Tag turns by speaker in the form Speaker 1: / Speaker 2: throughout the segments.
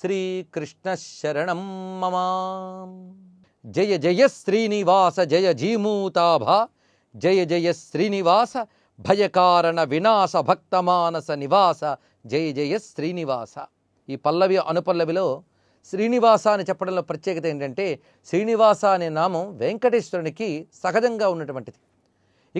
Speaker 1: శ్రీకృష్ణ శరణం మమ. జయ జయ శ్రీనివాస జయ జీమూతాభ. జయ జయ శ్రీనివాస భయకారణ వినాశ భక్తమానస నివాస. జయ జయ శ్రీనివాస. ఈ పల్లవి అనుపల్లవిలో శ్రీనివాస అని చెప్పడంలో ప్రత్యేకత ఏంటంటే శ్రీనివాస అనే నామం వెంకటేశ్వరునికి సహజంగా ఉన్నటువంటిది.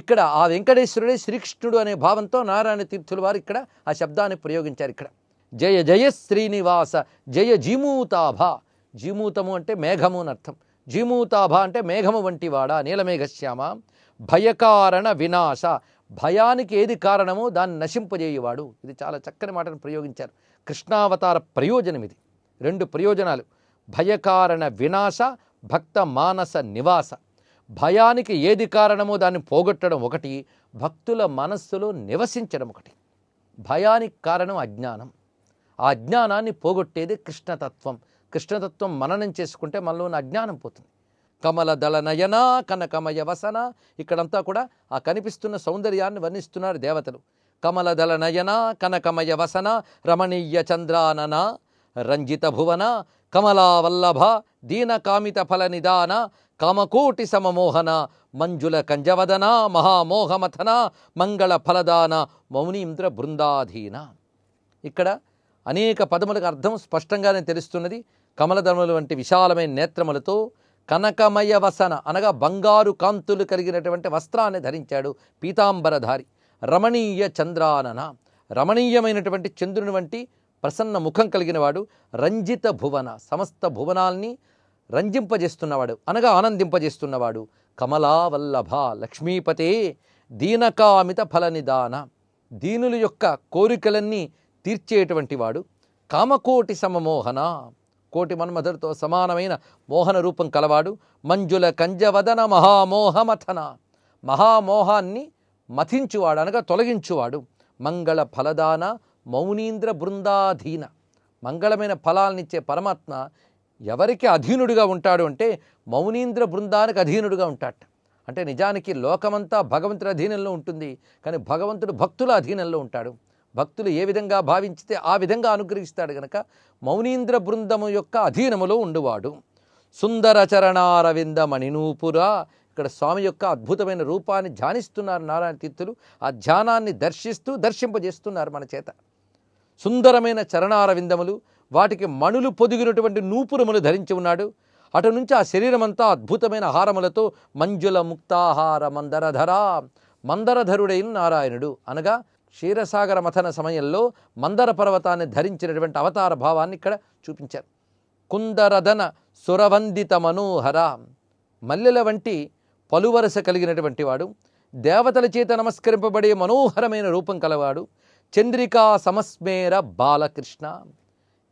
Speaker 1: ఇక్కడ ఆ వెంకటేశ్వరుడే శ్రీకృష్ణుడు అనే భావంతో నారాయణ తీర్థుల వారు ఇక్కడ ఆ శబ్దాన్ని ప్రయోగించారు ఇక్కడ. జయ జయ శ్రీనివాస జయ జీమూతాభ. జీమూతము అంటే మేఘము అని అర్థం. జీమూతాభ అంటే మేఘము వంటివాడా? నీలమేఘశ్యామ. భయకారణ వినాశ. భయానికి ఏది కారణమో దాన్ని నశింపజేయువాడు. ఇది చాలా చక్కని మాటను ప్రయోగించారు. కృష్ణావతార ప్రయోజనం ఇది. రెండు ప్రయోజనాలు. భయకారణ వినాశ భక్త మానస నివాస. భయానికి ఏది కారణమో దాన్ని పోగొట్టడం ఒకటి. భక్తుల మనస్సులో నివసించడం ఒకటి. భయానికి కారణం అజ్ఞానం. ఆ అజ్ఞానాన్ని పోగొట్టేది కృష్ణతత్వం. కృష్ణతత్వం మననం చేసుకుంటే మనలో ఉన్న అజ్ఞానం పోతుంది. కమల దళ నయన కనకమయ వసన ఇక్కడంతా కూడా ఆ కనిపిస్తున్న సౌందర్యాన్ని వర్ణిస్తున్నారు దేవతలు. కమల దళ నయన కనకమయ వసన రమణీయ చంద్రానన రంజిత భువన కమలావల్లభ దీన కామిత ఫల నిదాన కామకోటి సమమోహన మంజుల కంజవదన మహామోహమథన మంగళ ఫలదాన మౌనీంద్ర బృందాధీన. ఇక్కడ అనేక పదములకు అర్థం స్పష్టంగానే తెలుస్తున్నది. కమలధర్మలు వంటి విశాలమైన నేత్రములతో కనకమయ వసన అనగా బంగారు కాంతులు కలిగినటువంటి వస్త్రాన్ని ధరించాడు పీతాంబరధారి. రమణీయ చంద్రానన. రమణీయమైనటువంటి చంద్రుని వంటి ప్రసన్న ముఖం కలిగినవాడు రంజిత భువన సమస్త భువనాల్ని రంజింపజేస్తున్నవాడు అనగా ఆనందింపజేస్తున్నవాడు. కమలావల్లభ లక్ష్మీపతే దీనకామిత ఫలనిదాన. దీనుల యొక్క కోరికలన్నీ తీర్చేటువంటి వాడు. కామకోటి సమమోహన. కోటి మన్మధుడితో సమానమైన మోహన రూపం కలవాడు. మంజుల కంజవదన మహామోహమథన. మహామోహాన్ని మథించువాడు అనగా తొలగించువాడు. మంగళ ఫలదాన మౌనీంద్ర బృందాధీన. మంగళమైన ఫలాలనిచ్చే పరమాత్మ ఎవరికి అధీనుడిగా ఉంటాడు అంటే మౌనీంద్ర బృందానికి అధీనుడిగా ఉంటాడు అంటే నిజానికి లోకమంతా భగవంతుడి అధీనంలో ఉంటుంది. కానీ భగవంతుడు భక్తుల అధీనంలో ఉంటాడు. భక్తులు ఏ విధంగా భావించితే ఆ విధంగా అనుగ్రహిస్తాడు గనక మౌనీంద్ర బృందము యొక్క అధీనములో ఉండువాడు. సుందర చరణారవింద మణినూపురా ఇక్కడ స్వామి యొక్క అద్భుతమైన రూపాన్ని ధ్యానిస్తున్నారు నారాయణ తీర్థులు. ఆ ధ్యానాన్ని దర్శిస్తూ దర్శింపజేస్తున్నారు మన చేత. సుందరమైన చరణారవిందములు. వాటికి మణులు పొదిగినటువంటి నూపురములు ధరించి ఉన్నాడు. అటు నుంచి ఆ శరీరమంతా అద్భుతమైన హారములతో మంజుల ముక్తాహార మందరధరా. మందరధరుడైన నారాయణుడు అనగా క్షీరసాగర మథన సమయంలో మందర పర్వతాన్ని ధరించినటువంటి అవతార భావాన్ని ఇక్కడ చూపించారు. కుందరదన సురవందిత మనోహర. మల్లెల వంటి పలువరస కలిగినటువంటి వాడు దేవతల చేత నమస్కరింపబడే మనోహరమైన రూపం కలవాడు చంద్రికా సమస్మేర బాలకృష్ణ.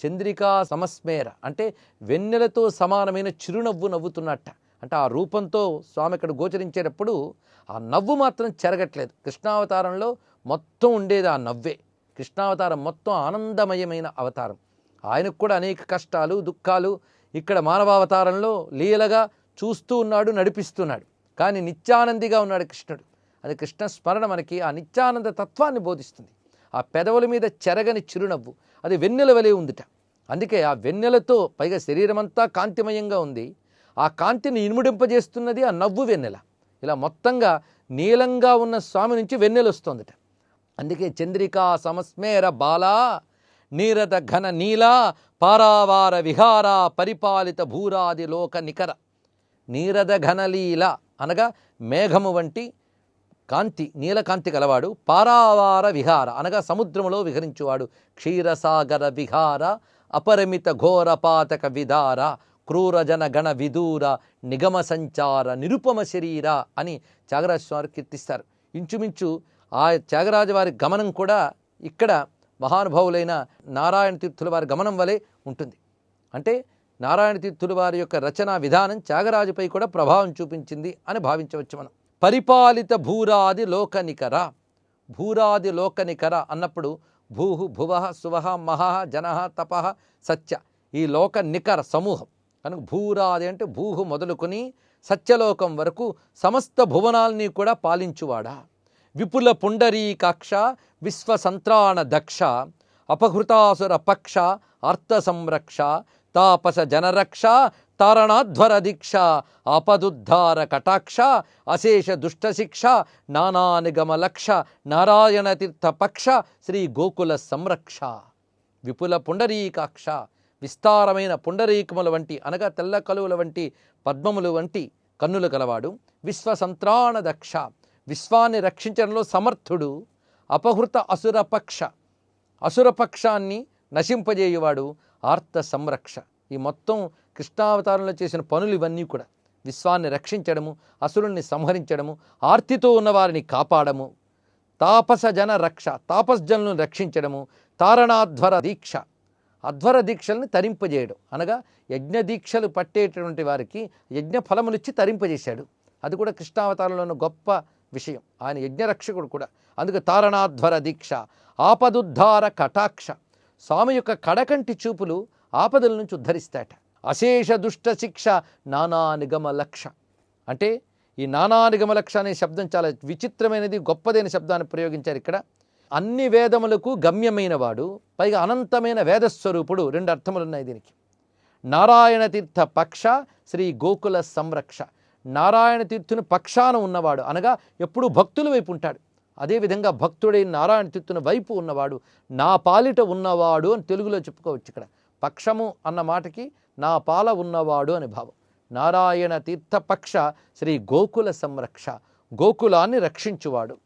Speaker 1: చంద్రికా సమస్మేర అంటే వెన్నెలతో సమానమైన చిరునవ్వు నవ్వుతున్నట్ట. అంటే ఆ రూపంతో స్వామి ఇక్కడ గోచరించేటప్పుడు ఆ నవ్వు మాత్రం చెరగట్లేదు. కృష్ణావతారంలో మొత్తం ఉండేది ఆ నవ్వే. కృష్ణావతారం మొత్తం ఆనందమయమైన అవతారం. ఆయనకు కూడా అనేక కష్టాలు దుఃఖాలు ఇక్కడ మానవావతారంలో లీలగా చూస్తూ ఉన్నాడు నడిపిస్తున్నాడు. కానీ నిత్యానందిగా ఉన్నాడు కృష్ణుడు. అది కృష్ణ స్మరణ మనకి ఆ నిత్యానంద తత్వాన్ని బోధిస్తుంది. ఆ పెదవుల మీద చెరగని చిరునవ్వు. అది వెన్నెల వలె ఉందిట. అందుకే ఆ వెన్నెలతో పైగా శరీరమంతా కాంతిమయంగా ఉంది. ఆ కాంతిని ఇనుముడింపజేస్తున్నది ఆ నవ్వు వెన్నెల. ఇలా మొత్తంగా నీలంగా ఉన్న స్వామి నుంచి వెన్నెల వస్తుందట. అందుకే చంద్రికా సమస్మేర బాలా నీరద ఘన నీల పారావార విహార పరిపాలిత భూరాది లోక నికర. నీరద ఘనలీల అనగా మేఘము వంటి కాంతి నీలకాంతి గలవాడు పారావార విహార అనగా సముద్రములో విహరించువాడు క్షీరసాగర విహార అపరిమిత ఘోర పాతక విధార క్రూరజన గణ విదూర నిగమ సంచార నిరుపమ శరీర అని త్యాగరాజస్వామి కీర్తిస్తారు. ఇంచుమించు ఆ త్యాగరాజు వారి గమనం కూడా ఇక్కడ మహానుభావులైన నారాయణ తీర్థుల వారి గమనం వలె ఉంటుంది. అంటే నారాయణ తీర్థుల వారి యొక్క రచనా విధానం త్యాగరాజుపై కూడా ప్రభావం చూపించింది అని భావించవచ్చు మనం. పరిపాలిత భూరాది లోకనికర. భూరాది లోకనికర అన్నప్పుడు భూహు భువ శువ మహ జన తప సత్య ఈ లోక నికర సమూహం. కనుక భూరాది అంటే భూహు మొదలుకొని సత్యలోకం వరకు సమస్త భువనాల్ని కూడా పాలించువాడా? విపుల పుండరీకాక్ష విశ్వసంత్రాణ దక్ష అపహృతాసుర పక్ష అర్థ సంరక్ష తాపస జనరక్ష తారణాధ్వర దీక్ష ఆపదుద్ధార కటాక్ష అశేష దుష్టశిక్ష నానానిగమ లక్ష నారాయణ తీర్థ పక్ష శ్రీ గోకుల సంరక్ష. విపుల పుండరీకాక్ష. విస్తారమైన పుండరీకముల వంటి అనగా తెల్ల కలువుల వంటి పద్మములు వంటి కన్నులు కలవాడు. విశ్వసంత్రాణ దక్ష విశ్వాన్ని రక్షించడంలో సమర్థుడు. అపహృత అసురపక్ష. అసురపక్షాన్ని నశింపజేయువాడు ఆర్త సంరక్ష. ఈ మొత్తం కృష్ణావతారంలో చేసిన పనులు ఇవన్నీ కూడా. విశ్వాన్ని రక్షించడము అసురుణ్ణి సంహరించడము ఆర్తితో ఉన్నవారిని కాపాడము. తాపస జన రక్ష. తాపస్జనులను రక్షించడము. తారణాధ్వర దీక్ష. అధ్వర దీక్షల్ని తరింపజేయడం. అనగా యజ్ఞ దీక్షలు పట్టేటటువంటి వారికి యజ్ఞ ఫలములిచ్చి తరింపజేశాడు. అది కూడా కృష్ణావతారంలో ఉన్న గొప్ప విషయం. ఆయన యజ్ఞరక్షకుడు కూడా. అందుకు తారణాధ్వర దీక్ష ఆపదుద్ధార కటాక్ష. స్వామి యొక్క కడకంటి చూపులు ఆపదల నుంచి ఉద్ధరిస్తాట అశేష దుష్ట శిక్ష నానా నిగమ లక్ష. అంటే ఈ నానా నిగమ లక్ష అనే శబ్దం చాలా విచిత్రమైనది గొప్పదైన శబ్దాన్ని ప్రయోగించారు ఇక్కడ. అన్ని వేదములకు గమ్యమైనవాడు పైగా అనంతమైన వేదస్వరూపుడు రెండు అర్థములు ఉన్నాయి దీనికి. నారాయణ తీర్థ పక్ష శ్రీ గోకుల సంరక్ష. నారాయణ తీర్థుని పక్షాన ఉన్నవాడు అనగా ఎప్పుడూ భక్తుల వైపు ఉంటాడు. అదేవిధంగా భక్తుడైన నారాయణ తీర్థుని వైపు ఉన్నవాడు నా పాలిట ఉన్నవాడు అని తెలుగులో చెప్పుకోవచ్చు ఇక్కడ. పక్షము అన్న మాటకి నా పాల ఉన్నవాడు అని భావం. నారాయణ తీర్థ పక్ష శ్రీ గోకుల సంరక్ష. గోకులాన్ని రక్షించువాడు.